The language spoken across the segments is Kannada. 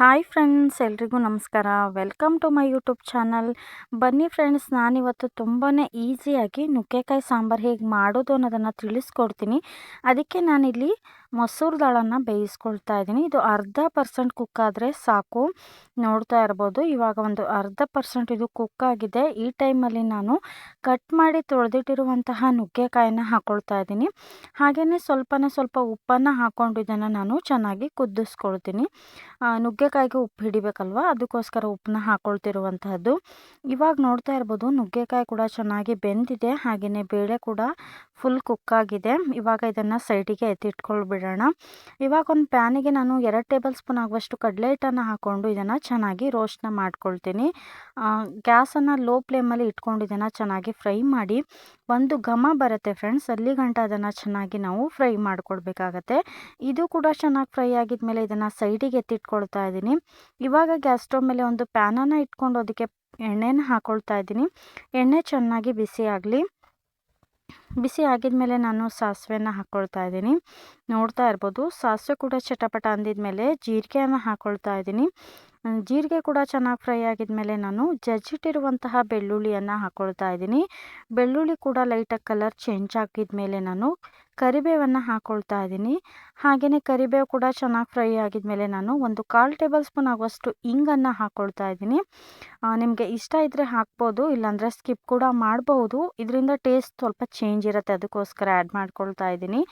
ಹಾಯ್ ಫ್ರೆಂಡ್ಸ್ ಎಲ್ರಿಗೂ ನಮಸ್ಕಾರ. Welcome to my YouTube channel ಬನ್ನಿ ಫ್ರೆಂಡ್ಸ್ ನಾನಿವತ್ತು ತುಂಬಾ ಈಸಿಯಾಗಿ ನುಗ್ಗೆಕಾಯಿ ಸಾಂಬಾರು ಹೇಗೆ ಮಾಡೋದು ಅನ್ನೋದನ್ನು ತಿಳಿಸ್ಕೊಡ್ತೀನಿ. ಅದಕ್ಕೆ ನಾನಿಲ್ಲಿ ಮೊಸರು ದಾಳನ್ನು ಬೇಯಿಸ್ಕೊಳ್ತಾ ಇದ್ದೀನಿ. ಇದು ಅರ್ಧ ಪರ್ಸೆಂಟ್ ಕುಕ್ ಆದರೆ ಸಾಕು. ನೋಡ್ತಾ ಇರ್ಬೋದು. ಇವಾಗ ಒಂದು ಅರ್ಧ ಪರ್ಸೆಂಟ್ ಇದು ಕುಕ್ ಆಗಿದೆ. ಈ ಟೈಮಲ್ಲಿ ನಾನು ಕಟ್ ಮಾಡಿ ತೊಳೆದಿಟ್ಟಿರುವಂತಹ ನುಗ್ಗೆಕಾಯನ್ನ ಹಾಕ್ಕೊಳ್ತಾ ಇದ್ದೀನಿ. ಹಾಗೆಯೇ ಸ್ವಲ್ಪನೇ ಸ್ವಲ್ಪ ಉಪ್ಪನ್ನು ಹಾಕ್ಕೊಂಡು ಇದನ್ನು ನಾನು ಚೆನ್ನಾಗಿ ಕುದಿಸ್ಕೊಳ್ತೀನಿ. ನುಗ್ಗೆಕಾಯಿಗೆ ಉಪ್ಪು ಹಿಡಿಬೇಕಲ್ವ? ಅದಕ್ಕೋಸ್ಕರ ಉಪ್ಪನ್ನ ಹಾಕ್ಕೊಳ್ತಿರುವಂತಹದ್ದು ಇವಾಗ ನೋಡ್ತಾ ಇರ್ಬೋದು, ನುಗ್ಗೆಕಾಯಿ ಕೂಡ ಚೆನ್ನಾಗಿ ಬೆಂದಿದೆ. ಹಾಗೆಯೇ ಬೇಳೆ ಕೂಡ ಫುಲ್ ಕುಕ್ ಆಗಿದೆ. ಇವಾಗ ಇದನ್ನು ಸೈಡಿಗೆ ಎತ್ತಿಟ್ಕೊಳ್ಬಿಡೋಣ ಇವಾಗ ಒಂದು ಪ್ಯಾನಿಗೆ ನಾನು ಎರಡು ಟೇಬಲ್ ಸ್ಪೂನ್ ಆಗುವಷ್ಟು ಕಡಲೆ ಹಿಟ್ಟನ್ನು ಹಾಕ್ಕೊಂಡು ಇದನ್ನು ಚೆನ್ನಾಗಿ ರೋಸ್ಟ್ನ ಮಾಡ್ಕೊಳ್ತೀನಿ. ಗ್ಯಾಸನ್ನು ಲೋ ಫ್ಲೇಮಲ್ಲಿ ಇಟ್ಕೊಂಡು ಇದನ್ನು ಚೆನ್ನಾಗಿ ಫ್ರೈ ಮಾಡಿ. ಒಂದು ಘಮ ಬರುತ್ತೆ ಫ್ರೆಂಡ್ಸ್ ಅಲ್ಲಿ ಗಂಟ ಅದನ್ನು ಚೆನ್ನಾಗಿ ನಾವು ಫ್ರೈ ಮಾಡ್ಕೊಳ್ಬೇಕಾಗತ್ತೆ. ಇದು ಕೂಡ ಚೆನ್ನಾಗಿ ಫ್ರೈ ಆಗಿದ್ಮೇಲೆ ಇದನ್ನು ಸೈಡಿಗೆ ಎತ್ತಿಟ್ಕೊಳ್ತಾ ಇದ್ದೀನಿ ಇವಾಗ ಗ್ಯಾಸ್ ಸ್ಟವ್ ಮೇಲೆ ಒಂದು ಪ್ಯಾನನ್ನು ಇಟ್ಕೊಂಡು ಅದಕ್ಕೆ ಎಣ್ಣೆನ ಹಾಕ್ಕೊಳ್ತಾ ಇದ್ದೀನಿ ಎಣ್ಣೆ ಚೆನ್ನಾಗಿ ಬಿಸಿ ಆಗಲಿ. ಬಿಸಿ ಆಗಿದ್ಮೇಲೆ ನಾನು ಸಾಸಿವೆನ ಹಾಕ್ಕೊಳ್ತಾ ಇದ್ದೀನಿ. ನೋಡ್ತಾ ಇರ್ಬೋದು, ಸಾಸಿವೆ ಕೂಡ ಚಟಪಟ ಅಂದಿದ್ಮೇಲೆ ಜೀರಿಗೆಯನ್ನು ಹಾಕ್ಕೊಳ್ತಾ ಇದ್ದೀನಿ. ಜೀರಿಗೆ ಕೂಡ ಚೆನ್ನಾಗಿ ಫ್ರೈ ಆಗಿದ್ಮೇಲೆ ನಾನು ಜಜ್ಜಿಟ್ಟಿರುವಂತಹ ಬೆಳ್ಳುಳ್ಳಿಯನ್ನು ಹಾಕ್ಕೊಳ್ತಾ ಇದ್ದೀನಿ. ಬೆಳ್ಳುಳ್ಳಿ ಕೂಡ ಲೈಟಾಗಿ ಕಲರ್ ಚೇಂಜ್ ಆಗಿದ್ಮೇಲೆ ನಾನು ಕರಿಬೇವನ್ನು ಹಾಕೊಳ್ತಾ ಇದ್ದೀನಿ. ಹಾಗೆಯೇ ಕರಿಬೇವು ಕೂಡ ಚೆನ್ನಾಗಿ ಫ್ರೈ ಆಗಿದ್ಮೇಲೆ ನಾನು ಒಂದು ಕಾಲು ಟೇಬಲ್ ಸ್ಪೂನ್ ಆಗುವಷ್ಟು ಇಂಗನ್ನು ಹಾಕ್ಕೊಳ್ತಾ ಇದ್ದೀನಿ. ನಿಮಗೆ ಇಷ್ಟ ಇದ್ದರೆ ಹಾಕ್ಬೋದು, ಇಲ್ಲಾಂದರೆ ಸ್ಕಿಪ್ ಕೂಡ ಮಾಡಬಹುದು ಇದರಿಂದ ಟೇಸ್ಟ್ ಸ್ವಲ್ಪ ಚೇಂಜ್ ಇರುತ್ತೆ, ಅದಕ್ಕೋಸ್ಕರ ಆ್ಯಡ್ ಮಾಡ್ಕೊಳ್ತಾ ಇದ್ದೀನಿ.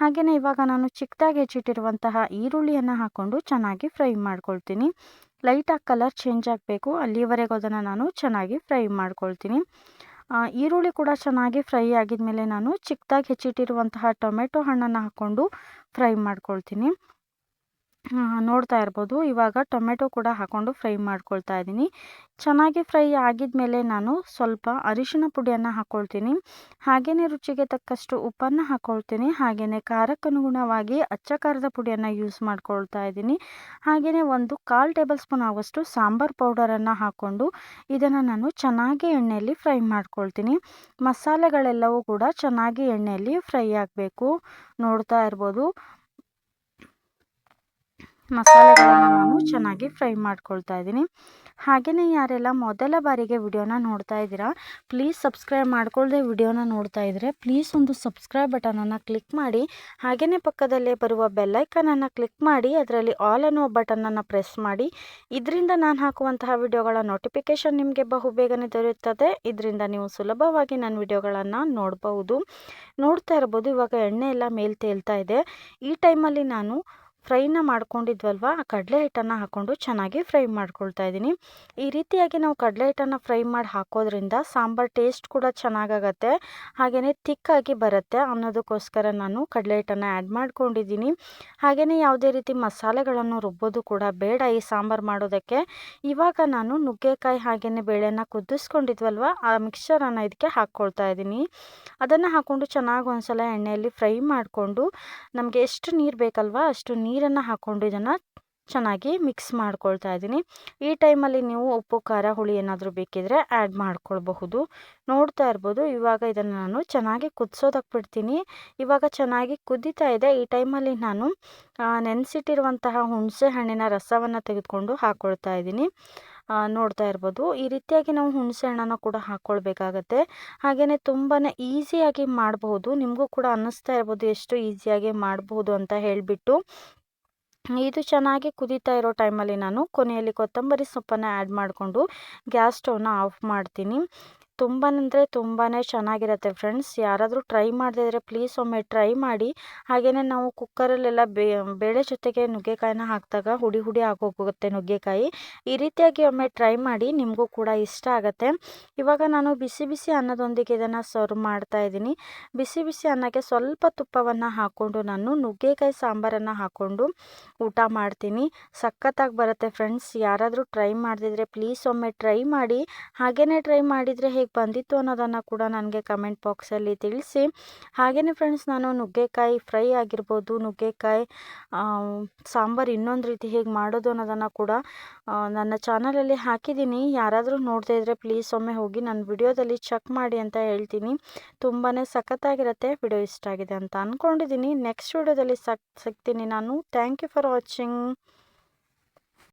ಹಾಗೆಯೇ ಇವಾಗ ನಾನು ಚಿಕ್ಕದಾಗಿ ಹೆಚ್ಚಿಟ್ಟಿರುವಂತಹ ಈರುಳ್ಳಿಯನ್ನು ಹಾಕ್ಕೊಂಡು ಚೆನ್ನಾಗಿ ಫ್ರೈ ಮಾಡ್ಕೊಳ್ತೀನಿ. ಲೈಟಾಗಿ ಕಲರ್ ಚೇಂಜ್ ಆಗಬೇಕು, ಅಲ್ಲಿವರೆಗೂ ಅದನ್ನು ನಾನು ಚೆನ್ನಾಗಿ ಫ್ರೈ ಮಾಡ್ಕೊಳ್ತೀನಿ. ಈರುಳ್ಳಿ ಕೂಡ ಚೆನ್ನಾಗಿ ಫ್ರೈ ಆಗಿದ್ಮೇಲೆ ನಾನು ಚಿಕ್ಕದಾಗಿ ಹೆಚ್ಚಿಟ್ಟಿರುವಂತಹ ಟೊಮೆಟೊ ಹಣ್ಣನ್ನು ಹಾಕ್ಕೊಂಡು ಫ್ರೈ ಮಾಡ್ಕೊಳ್ತೀನಿ. ನೋಡ್ತಾ ಇರ್ಬೋದು. ಇವಾಗ ಟೊಮೆಟೊ ಕೂಡ ಹಾಕ್ಕೊಂಡು ಫ್ರೈ ಮಾಡ್ಕೊಳ್ತಾ ಇದ್ದೀನಿ. ಚೆನ್ನಾಗಿ ಫ್ರೈ ಆಗಿದ್ಮೇಲೆ ನಾನು ಸ್ವಲ್ಪ ಅರಿಶಿನ ಪುಡಿಯನ್ನು ಹಾಕ್ಕೊಳ್ತೀನಿ ಹಾಗೆಯೇ ರುಚಿಗೆ ತಕ್ಕಷ್ಟು ಉಪ್ಪನ್ನು ಹಾಕ್ಕೊಳ್ತೀನಿ ಹಾಗೆಯೇ ಖಾರಕ್ಕನುಗುಣವಾಗಿ ಅಚ್ಚ ಖಾರದ ಪುಡಿಯನ್ನು ಯೂಸ್ ಮಾಡ್ಕೊಳ್ತಾ ಇದ್ದೀನಿ. ಹಾಗೆಯೇ ಒಂದು ಕಾಲು ಟೇಬಲ್ ಸ್ಪೂನ್ ಆಗುವಷ್ಟು ಸಾಂಬಾರು ಪೌಡರನ್ನು ಹಾಕ್ಕೊಂಡು ಇದನ್ನು ನಾನು ಚೆನ್ನಾಗಿ ಎಣ್ಣೆಯಲ್ಲಿ ಫ್ರೈ ಮಾಡ್ಕೊಳ್ತೀನಿ. ಮಸಾಲೆಗಳೆಲ್ಲವೂ ಕೂಡ ಚೆನ್ನಾಗಿ ಎಣ್ಣೆಯಲ್ಲಿ ಫ್ರೈ ಆಗಬೇಕು. ನೋಡ್ತಾ ಇರ್ಬೋದು. ಮಸಾಲೆಗಳನ್ನು ನಾನು ಚೆನ್ನಾಗಿ ಫ್ರೈ ಮಾಡ್ಕೊಳ್ತಾ ಇದ್ದೀನಿ. ಹಾಗೆಯೇ ಯಾರೆಲ್ಲ ಮೊದಲ ಬಾರಿಗೆ ವಿಡಿಯೋನ ನೋಡ್ತಾ ಇದ್ದೀರಾ, ಪ್ಲೀಸ್ ಸಬ್ಸ್ಕ್ರೈಬ್ ಮಾಡ್ಕೊಳ್ಳದೆ ವಿಡಿಯೋನ ನೋಡ್ತಾ ಇದ್ದರೆ ಪ್ಲೀಸ್ ಒಂದು ಸಬ್ಸ್ಕ್ರೈಬ್ ಬಟನನ್ನು ಕ್ಲಿಕ್ ಮಾಡಿ ಹಾಗೆಯೇ ಪಕ್ಕದಲ್ಲೇ ಬರುವ ಬೆಲ್ಲೈಕನನ್ನು ಕ್ಲಿಕ್ ಮಾಡಿ, ಅದರಲ್ಲಿ ಆಲ್ ಅನ್ನುವ ಬಟನನ್ನು ಪ್ರೆಸ್ ಮಾಡಿ. ಇದರಿಂದ ನಾನು ಹಾಕುವಂತಹ ವಿಡಿಯೋಗಳ ನೋಟಿಫಿಕೇಷನ್ ನಿಮಗೆ ಬಹುಬೇಗನೆ ದೊರೆಯುತ್ತದೆ. ಇದರಿಂದ ನೀವು ಸುಲಭವಾಗಿ ನನ್ನ ವಿಡಿಯೋಗಳನ್ನು ನೋಡಬಹುದು. ನೋಡ್ತಾ ಇರ್ಬೋದು, ಇವಾಗ ಎಣ್ಣೆ ಎಲ್ಲ ಮೇಲೆ ತೇಲ್ತಾ ಇದೆ. ಈ ಟೈಮಲ್ಲಿ ನಾನು ಫ್ರೈನ ಮಾಡ್ಕೊಂಡಿದ್ವಲ್ವ? ಆ ಕಡಲೆ ಹಿಟ್ಟನ್ನು ಹಾಕ್ಕೊಂಡು ಚೆನ್ನಾಗಿ ಫ್ರೈ ಮಾಡ್ಕೊಳ್ತಾ ಇದ್ದೀನಿ. ಈ ರೀತಿಯಾಗಿ ನಾವು ಕಡಲೆ ಹಿಟ್ಟನ್ನು ಫ್ರೈ ಮಾಡಿ ಹಾಕೋದ್ರಿಂದ ಸಾಂಬಾರು ಟೇಸ್ಟ್ ಕೂಡ ಚೆನ್ನಾಗಾಗತ್ತೆ. ಹಾಗೆಯೇ ತಿಕ್ಕಾಗಿ ಬರುತ್ತೆ ಅನ್ನೋದಕ್ಕೋಸ್ಕರ ನಾನು ಕಡಲೆ ಹಿಟ್ಟನ್ನು ಆ್ಯಡ್ ಮಾಡ್ಕೊಂಡಿದ್ದೀನಿ. ಹಾಗೆಯೇ ಯಾವುದೇ ರೀತಿ ಮಸಾಲೆಗಳನ್ನು ರುಬ್ಬೋದು ಕೂಡ ಬೇಡ ಈ ಸಾಂಬಾರು ಮಾಡೋದಕ್ಕೆ. ಇವಾಗ ನಾನು ನುಗ್ಗೆಕಾಯಿ ಹಾಗೆಯೇ ಬೇಳೆನ ಕುದಿಸ್ಕೊಂಡಿದ್ವಲ್ವ? ಆ ಮಿಕ್ಸ್ಚರನ್ನು ಇದಕ್ಕೆ ಹಾಕ್ಕೊಳ್ತಾ ಇದ್ದೀನಿ. ಅದನ್ನು ಹಾಕ್ಕೊಂಡು ಚೆನ್ನಾಗಿ ಒಂದ್ಸಲ ಎಣ್ಣೆಯಲ್ಲಿ ಫ್ರೈ ಮಾಡಿಕೊಂಡು ನಮಗೆ ಎಷ್ಟು ನೀರು ಬೇಕಲ್ವ ಅಷ್ಟು ನೀರು ನೀರನ್ನು ಹಾಕ್ಕೊಂಡು ಇದನ್ನು ಚೆನ್ನಾಗಿ ಮಿಕ್ಸ್ ಮಾಡ್ಕೊಳ್ತಾ ಇದ್ದೀನಿ. ಈ ಟೈಮಲ್ಲಿ ನೀವು ಉಪ್ಪು, ಖಾರ, ಹುಳಿ ಏನಾದರೂ ಬೇಕಿದ್ರೆ ಆ್ಯಡ್ ಮಾಡ್ಕೊಳ್ಬಹುದು. ನೋಡ್ತಾ ಇರ್ಬೋದು, ಇವಾಗ ಇದನ್ನು ನಾನು ಚೆನ್ನಾಗಿ ಕುದಿಸೋದಕ್ಕೆ ಬಿಡ್ತೀನಿ. ಇವಾಗ ಚೆನ್ನಾಗಿ ಕುದೀತಾ ಇದೆ. ಈ ಟೈಮಲ್ಲಿ ನಾನು ನೆನೆಸಿಟ್ಟಿರುವಂತಹ ಹುಣಸೆ ಹಣ್ಣಿನ ರಸವನ್ನು ತೆಗೆದುಕೊಂಡು ಹಾಕ್ಕೊಳ್ತಾ ಇದ್ದೀನಿ. ನೋಡ್ತಾ ಇರ್ಬೋದು. ಈ ರೀತಿಯಾಗಿ ನಾವು ಹುಣಸೆ ಹಣ್ಣನ್ನು ಕೂಡ ಹಾಕ್ಕೊಳ್ಬೇಕಾಗತ್ತೆ ಹಾಗೆಯೇ ತುಂಬಾ ಈಸಿಯಾಗಿ ಮಾಡಬಹುದು. ನಿಮಗೂ ಕೂಡ ಅನ್ನಿಸ್ತಾ ಇರ್ಬೋದು, ಎಷ್ಟು ಈಸಿಯಾಗಿ ಮಾಡಬಹುದು ಅಂತ ಹೇಳಿಬಿಟ್ಟು. ಇದು ಚೆನ್ನಾಗಿ ಕುದೀತಾ ಇರೋ ಟೈಮಲ್ಲಿ ನಾನು ಕೊನೆಯಲ್ಲಿ ಕೊತ್ತಂಬರಿ ಸೊಪ್ಪನ್ನು ಆ್ಯಡ್ ಮಾಡಿಕೊಂಡು ಗ್ಯಾಸ್ ಸ್ಟೌವ್ನ ಆಫ್ ಮಾಡ್ತೀನಿ. ತುಂಬಾ ಅಂದರೆ ತುಂಬಾ ಚೆನ್ನಾಗಿರುತ್ತೆ ಫ್ರೆಂಡ್ಸ್ ಯಾರಾದರೂ ಟ್ರೈ ಮಾಡದಿದ್ರೆ ಪ್ಲೀಸ್ ಒಮ್ಮೆ ಟ್ರೈ ಮಾಡಿ. ಹಾಗೆಯೇ ನಾವು ಕುಕ್ಕರಲ್ಲೆಲ್ಲ ಬೇಳೆ ಜೊತೆಗೆ ನುಗ್ಗೆಕಾಯಿನ ಹಾಕಿದಾಗ ಹುಡಿ ಹುಡಿ ಆಗೋಗುತ್ತೆ ನುಗ್ಗೆಕಾಯಿ. ಈ ರೀತಿಯಾಗಿ ಒಮ್ಮೆ ಟ್ರೈ ಮಾಡಿ ನಿಮಗೂ ಕೂಡ ಇಷ್ಟ ಆಗುತ್ತೆ. ಇವಾಗ ನಾನು ಬಿಸಿ ಬಿಸಿ ಅನ್ನದೊಂದಿಗೆ ಇದನ್ನು ಸರ್ವ್ ಮಾಡ್ತಾ ಇದ್ದೀನಿ. ಬಿಸಿ ಬಿಸಿ ಅನ್ನಕ್ಕೆ ಸ್ವಲ್ಪ ತುಪ್ಪವನ್ನು ಹಾಕ್ಕೊಂಡು ನಾನು ನುಗ್ಗೆಕಾಯಿ ಸಾಂಬಾರನ್ನು ಹಾಕ್ಕೊಂಡು ಊಟ ಮಾಡ್ತೀನಿ. ಸಖತ್ತಾಗಿ ಬರುತ್ತೆ ಫ್ರೆಂಡ್ಸ್ ಯಾರಾದರೂ ಟ್ರೈ ಮಾಡದಿದ್ರೆ ಪ್ಲೀಸ್ ಒಮ್ಮೆ ಟ್ರೈ ಮಾಡಿ. ಹಾಗೆಯೇ ಟ್ರೈ ಮಾಡಿದರೆ ಹೇಗೆ ಬಂದಿತ್ತು ಅನ್ನೋದನ್ನು ಕೂಡ ನನಗೆ ಕಮೆಂಟ್ ಬಾಕ್ಸಲ್ಲಿ ತಿಳಿಸಿ. ಹಾಗೆಯೇ ಫ್ರೆಂಡ್ಸ್ ನಾನು ನುಗ್ಗೆಕಾಯಿ ಫ್ರೈ ಆಗಿರ್ಬೋದು, ನುಗ್ಗೆಕಾಯಿ ಸಾಂಬಾರು ಇನ್ನೊಂದು ರೀತಿ ಹೇಗೆ ಮಾಡೋದು ಅನ್ನೋದನ್ನು ಕೂಡ ನನ್ನ ಚಾನಲಲ್ಲಿ ಹಾಕಿದ್ದೀನಿ. ಯಾರಾದರೂ ನೋಡ್ತಾ ಇದ್ದರೆ ಪ್ಲೀಸ್ ಒಮ್ಮೆ ಹೋಗಿ ನನ್ನ ವಿಡಿಯೋದಲ್ಲಿ ಚೆಕ್ ಮಾಡಿ ಅಂತ ಹೇಳ್ತೀನಿ. ತುಂಬಾ ಸಖತ್ತಾಗಿರುತ್ತೆ. ವಿಡಿಯೋ ಇಷ್ಟ ಆಗಿದೆ ಅಂತ ಅಂದ್ಕೊಂಡಿದ್ದೀನಿ ನೆಕ್ಸ್ಟ್ ವಿಡಿಯೋದಲ್ಲಿ ಸಿಗ್ತೀನಿ ನಾನು. Thank you for watching